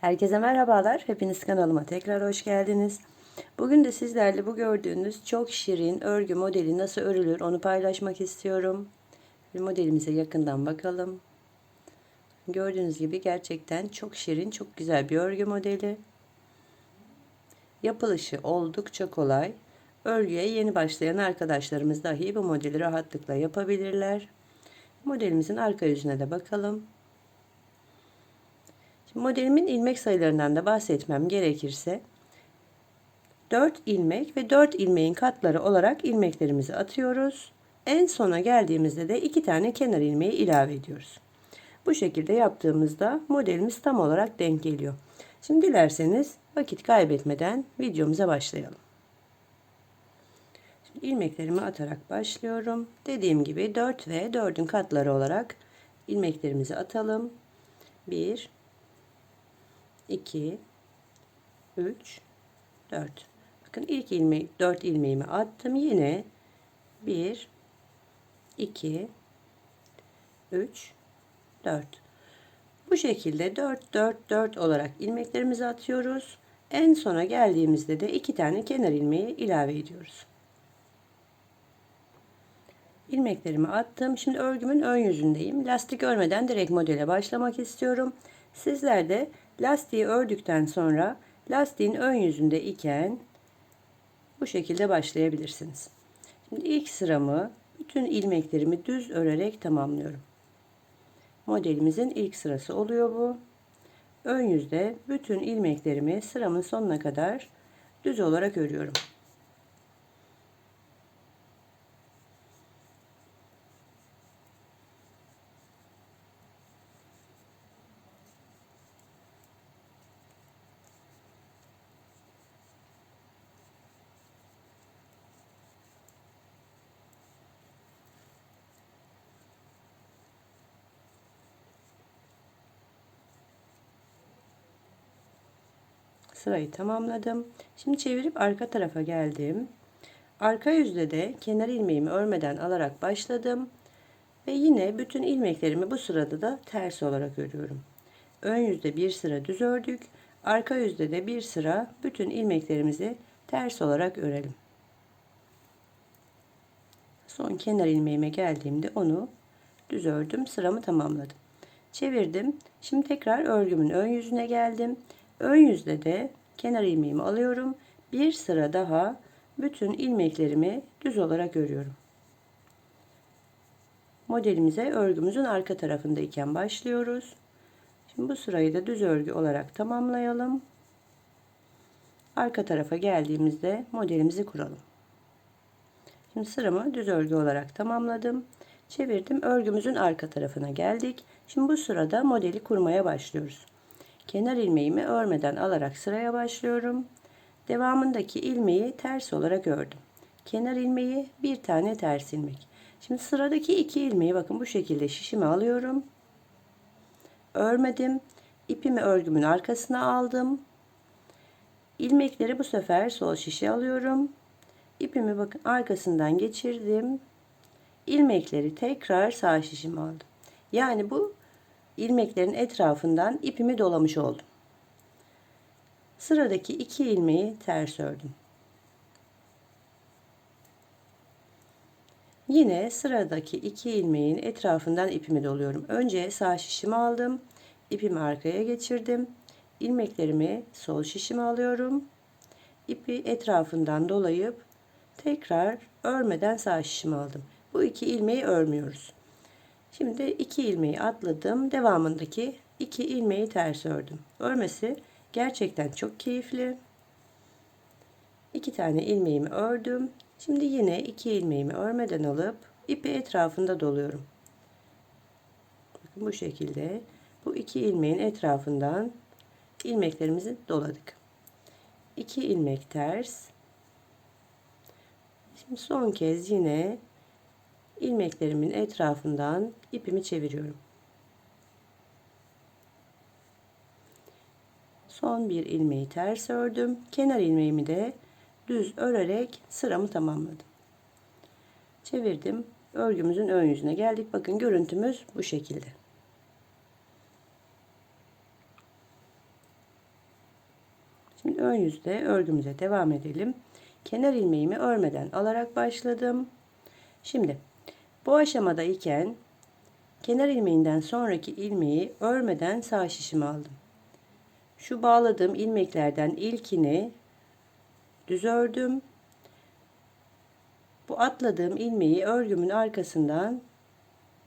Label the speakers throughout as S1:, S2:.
S1: Herkese merhabalar. Hepiniz kanalıma tekrar hoş geldiniz. Bugün de sizlerle bu gördüğünüz çok şirin örgü modeli nasıl örülür onu paylaşmak istiyorum. Bir modelimize yakından bakalım. Gördüğünüz gibi gerçekten çok şirin, çok güzel bir örgü modeli. Yapılışı oldukça kolay. Örgüye yeni başlayan arkadaşlarımız dahi bu modeli rahatlıkla yapabilirler. Modelimizin arka yüzüne de bakalım. Şimdi modelimin ilmek sayılarından da bahsetmem gerekirse 4 ilmek ve 4 ilmeğin katları olarak ilmeklerimizi atıyoruz. En sona geldiğimizde de 2 tane kenar ilmeği ilave ediyoruz. Bu şekilde yaptığımızda modelimiz tam olarak denk geliyor. Şimdi dilerseniz vakit kaybetmeden videomuza başlayalım. Şimdi ilmeklerimi atarak başlıyorum. Dediğim gibi 4 ve 4'ün katları olarak ilmeklerimizi atalım. 1 2 3 4 bakın ilk ilmek 4 ilmeğimi attım. Yine 1 2 3 4 bu şekilde 4 4 4 olarak ilmeklerimizi atıyoruz. En sona geldiğimizde de iki tane kenar ilmeği ilave ediyoruz. İlmeklerimi attım. Şimdi örgümün ön yüzündeyim. Lastik örmeden direkt modele başlamak istiyorum. Sizler de Lastiği ördükten sonra lastiğin ön yüzünde iken bu şekilde başlayabilirsiniz. Şimdi ilk sıramı bütün ilmeklerimi düz örerek tamamlıyorum. Modelimizin ilk sırası oluyor bu. Ön yüzde bütün ilmeklerimi sıramın sonuna kadar düz olarak örüyorum. Sırayı tamamladım. Şimdi çevirip arka tarafa geldim. Arka yüzde de kenar ilmeğimi örmeden alarak başladım. Ve yine bütün ilmeklerimi bu sırada da ters olarak örüyorum. Ön yüzde bir sıra düz ördük. Arka yüzde de bir sıra bütün ilmeklerimizi ters olarak örelim. Son kenar ilmeğime geldiğimde onu düz ördüm. Sıramı tamamladım. Çevirdim. Şimdi tekrar örgümün ön yüzüne geldim. Ön yüzde de kenar ilmeğimi alıyorum. Bir sıra daha bütün ilmeklerimi düz olarak örüyorum. Modelimize örgümüzün arka tarafındayken başlıyoruz. Şimdi bu sırayı da düz örgü olarak tamamlayalım. Arka tarafa geldiğimizde modelimizi kuralım. Şimdi sıramı düz örgü olarak tamamladım. Çevirdim. Örgümüzün arka tarafına geldik. Şimdi bu sırada modeli kurmaya başlıyoruz. Kenar ilmeğimi örmeden alarak sıraya başlıyorum. Devamındaki ilmeği ters olarak ördüm. Kenar ilmeği bir tane ters ilmek. Şimdi sıradaki iki ilmeği bakın bu şekilde şişime alıyorum. Örmedim. İpimi örgümün arkasına aldım. İlmekleri bu sefer sol şişe alıyorum. İpimi bakın arkasından geçirdim. İlmekleri tekrar sağ şişime aldım. Yani bu ilmeklerin etrafından ipimi dolamış oldum. Sıradaki iki ilmeği ters ördüm. Yine sıradaki iki ilmeğin etrafından ipimi doluyorum. Önce sağ şişimi aldım. ipimi arkaya geçirdim. ilmeklerimi sol şişime alıyorum. İpi etrafından dolayıp tekrar örmeden sağ şişimi aldım. Bu iki ilmeği örmüyoruz. Şimdi iki ilmeği atladım. Devamındaki iki ilmeği ters ördüm. Örmesi gerçekten çok keyifli. İki tane ilmeğimi ördüm. Şimdi yine iki ilmeğimi örmeden alıp ipi etrafında doluyorum. Bakın bu şekilde bu iki ilmeğin etrafından ilmeklerimizi doladık. İki ilmek ters. Şimdi son kez yine ilmeklerimin etrafından ipimi çeviriyorum. Son bir ilmeği ters ördüm. Kenar ilmeğimi de düz örerek sıramı tamamladım. Çevirdim. Örgümüzün ön yüzüne geldik. Bakın görüntümüz bu şekilde. ön yüzde örgümüze devam edelim. Kenar ilmeğimi örmeden alarak başladım. Şimdi bu aşamada iken kenar ilmeğinden sonraki ilmeği örmeden sağ şişime aldım. Şu bağladığım ilmeklerden ilkini düz ördüm. Bu atladığım ilmeği örgümün arkasından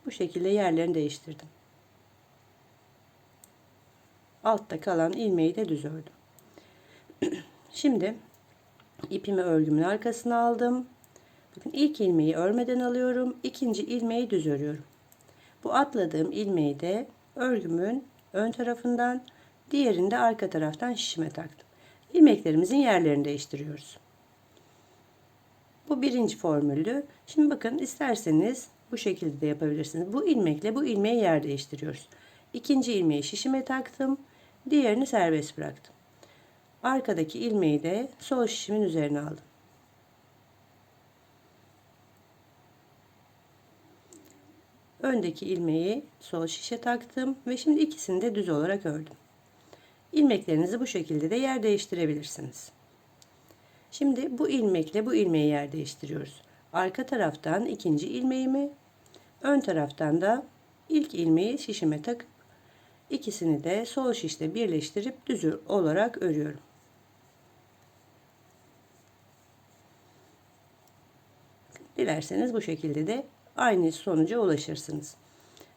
S1: bu şekilde yerlerini değiştirdim. Altta kalan ilmeği de düz ördüm. Şimdi ipimi örgümün arkasına aldım. Bakın ilk ilmeği örmeden alıyorum. ikinci ilmeği düz örüyorum. Bu atladığım ilmeği de örgümün ön tarafından, diğerini de arka taraftan şişime taktım. İlmeklerimizin yerlerini değiştiriyoruz. Bu birinci formüldü. Şimdi bakın isterseniz bu şekilde de yapabilirsiniz. Bu ilmekle bu ilmeği yer değiştiriyoruz. İkinci ilmeği şişime taktım. Diğerini serbest bıraktım. Arkadaki ilmeği de sol şişimin üzerine aldım. Öndeki ilmeği sol şişe taktım ve şimdi ikisini de düz olarak ördüm. İlmeklerinizi bu şekilde de yer değiştirebilirsiniz. Şimdi bu ilmekle bu ilmeği yer değiştiriyoruz. Arka taraftan ikinci ilmeğimi, ön taraftan da ilk ilmeği şişime takıp ikisini de sol şişle birleştirip düz olarak örüyorum. Dilerseniz bu şekilde de aynı sonuca ulaşırsınız.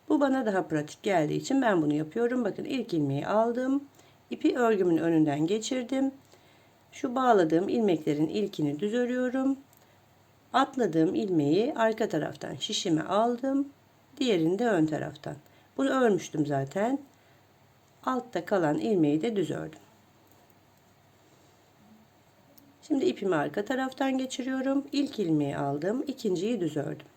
S1: Bu bana daha pratik geldiği için ben bunu yapıyorum. Bakın ilk ilmeği aldım. ipi örgümün önünden geçirdim. Şu bağladığım ilmeklerin ilkini düz örüyorum. Atladığım ilmeği arka taraftan şişime aldım. Diğerini de ön taraftan. Bunu örmüştüm zaten. Altta kalan ilmeği de düz ördüm. Şimdi ipimi arka taraftan geçiriyorum. İlk ilmeği aldım. ikinciyi düz ördüm.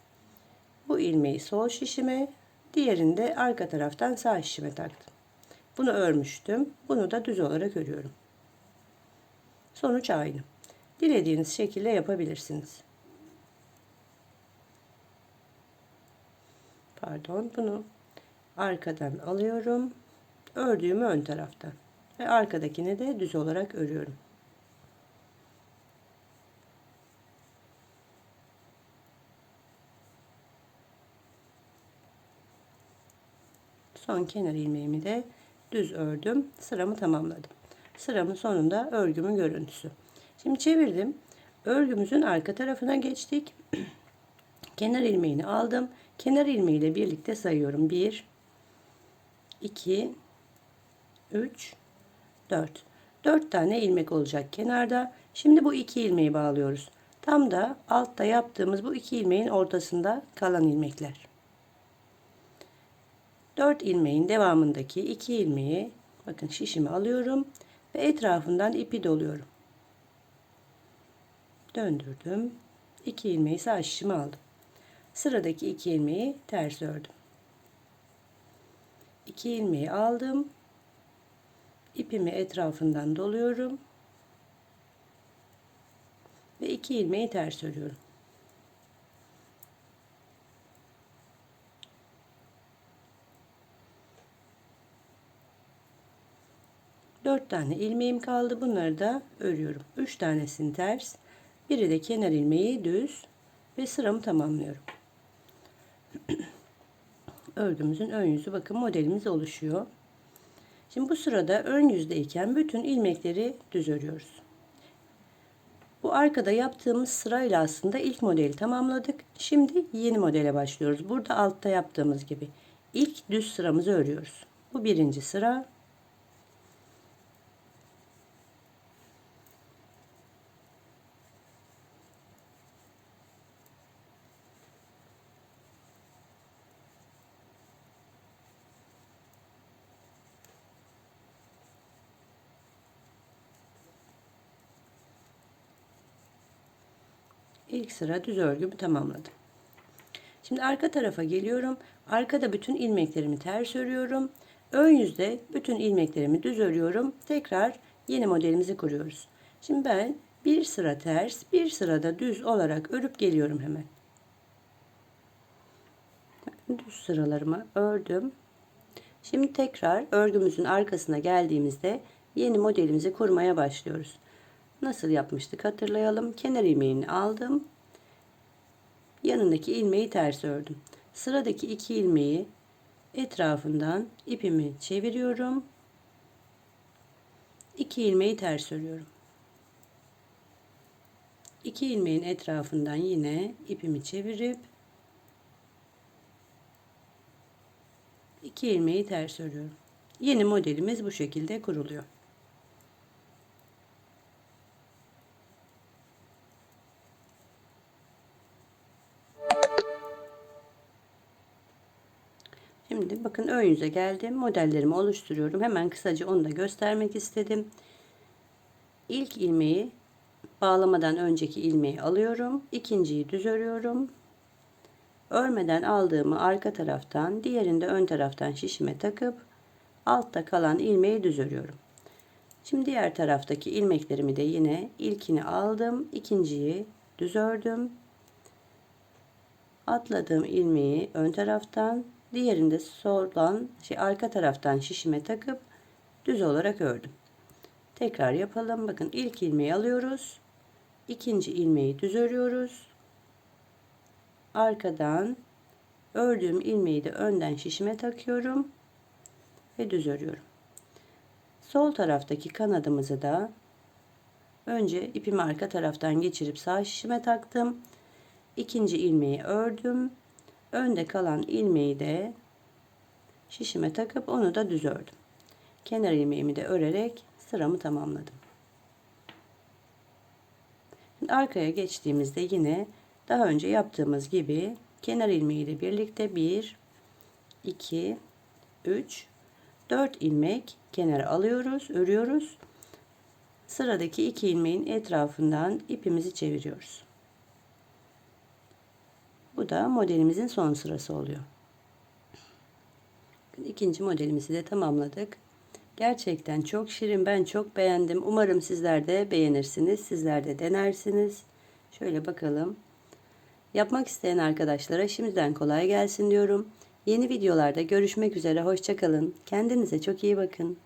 S1: Bu ilmeği sol şişime, diğerini de arka taraftan sağ şişime taktım. Bunu örmüştüm. Bunu da düz olarak örüyorum. Sonuç aynı. Dilediğiniz şekilde yapabilirsiniz. Pardon, bunu arkadan alıyorum. Ördüğümü ön taraftan ve arkadakini de düz olarak örüyorum. Son kenar ilmeğimi de düz ördüm. Sıramı tamamladım. Sıramın sonunda örgümün görüntüsü. Şimdi çevirdim. Örgümüzün arka tarafına geçtik. kenar ilmeğini aldım. Kenar ilmeği ile birlikte sayıyorum. 1 2 3 4 4 tane ilmek olacak kenarda. Şimdi bu iki ilmeği bağlıyoruz. Tam da altta yaptığımız bu iki ilmeğin ortasında kalan ilmekler. 4 ilmeğin devamındaki 2 ilmeği bakın şişimi alıyorum ve etrafından ipi doluyorum. Döndürdüm. 2 ilmeği sağ şişime aldım. Sıradaki 2 ilmeği ters ördüm. 2 ilmeği aldım. İpimi etrafından doluyorum. Ve 2 ilmeği ters örüyorum. 4 tane ilmeğim kaldı. Bunları da örüyorum. 3 tanesini ters. Biri de kenar ilmeği düz ve sıramı tamamlıyorum. Örgümüzün ön yüzü bakın modelimiz oluşuyor. Şimdi bu sırada ön yüzdeyken bütün ilmekleri düz örüyoruz. Bu arkada yaptığımız sırayla aslında ilk modeli tamamladık. Şimdi yeni modele başlıyoruz. Burada altta yaptığımız gibi ilk düz sıramızı örüyoruz. Bu birinci sıra. İlk sıra düz örgümü tamamladım. Şimdi arka tarafa geliyorum. Arkada bütün ilmeklerimi ters örüyorum. Ön yüzde bütün ilmeklerimi düz örüyorum. Tekrar yeni modelimizi kuruyoruz. Şimdi ben bir sıra ters, bir sırada düz olarak örüp geliyorum hemen. Düz sıralarımı ördüm. Şimdi tekrar örgümüzün arkasına geldiğimizde yeni modelimizi kurmaya başlıyoruz. Nasıl yapmıştık hatırlayalım. Kenar ilmeğini aldım. Yanındaki ilmeği ters ördüm. Sıradaki iki ilmeği etrafından ipimi çeviriyorum. İki ilmeği ters örüyorum. İki ilmeğin etrafından yine ipimi çevirip iki ilmeği ters örüyorum. Yeni modelimiz bu şekilde kuruluyor. Şimdi bakın ön yüze geldim. Modellerimi oluşturuyorum. Hemen kısaca onu da göstermek istedim. İlk ilmeği bağlamadan önceki ilmeği alıyorum. İkinciyi düz örüyorum. Örmeden aldığımı arka taraftan, diğerinde ön taraftan şişime takıp altta kalan ilmeği düz örüyorum. Şimdi diğer taraftaki ilmeklerimi de yine ilkini aldım, ikinciyi düz ördüm. Atladığım ilmeği ön taraftan, diğerinde soldan, şey arka taraftan şişime takıp düz olarak ördüm. Tekrar yapalım. Bakın ilk ilmeği alıyoruz. ikinci ilmeği düz örüyoruz. Arkadan ördüğüm ilmeği de önden şişime takıyorum ve düz örüyorum. Sol taraftaki kanadımızı da önce ipimi arka taraftan geçirip sağ şişime taktım. İkinci ilmeği ördüm. Önde kalan ilmeği de şişime takıp onu da düz ördüm. Kenar ilmeğimi de örerek sıramı tamamladım. Şimdi arkaya geçtiğimizde yine daha önce yaptığımız gibi kenar ilmeği ile birlikte 1 2 3 4 ilmek kenara alıyoruz, örüyoruz. Sıradaki iki ilmeğin etrafından ipimizi çeviriyoruz. Bu da modelimizin son sırası oluyor. İkinci modelimizi de tamamladık. Gerçekten çok şirin. Ben çok beğendim. Umarım sizler de beğenirsiniz. Sizler de denersiniz. Şöyle bakalım. Yapmak isteyen arkadaşlara şimdiden kolay gelsin diyorum. Yeni videolarda görüşmek üzere. Hoşçakalın. Kendinize çok iyi bakın.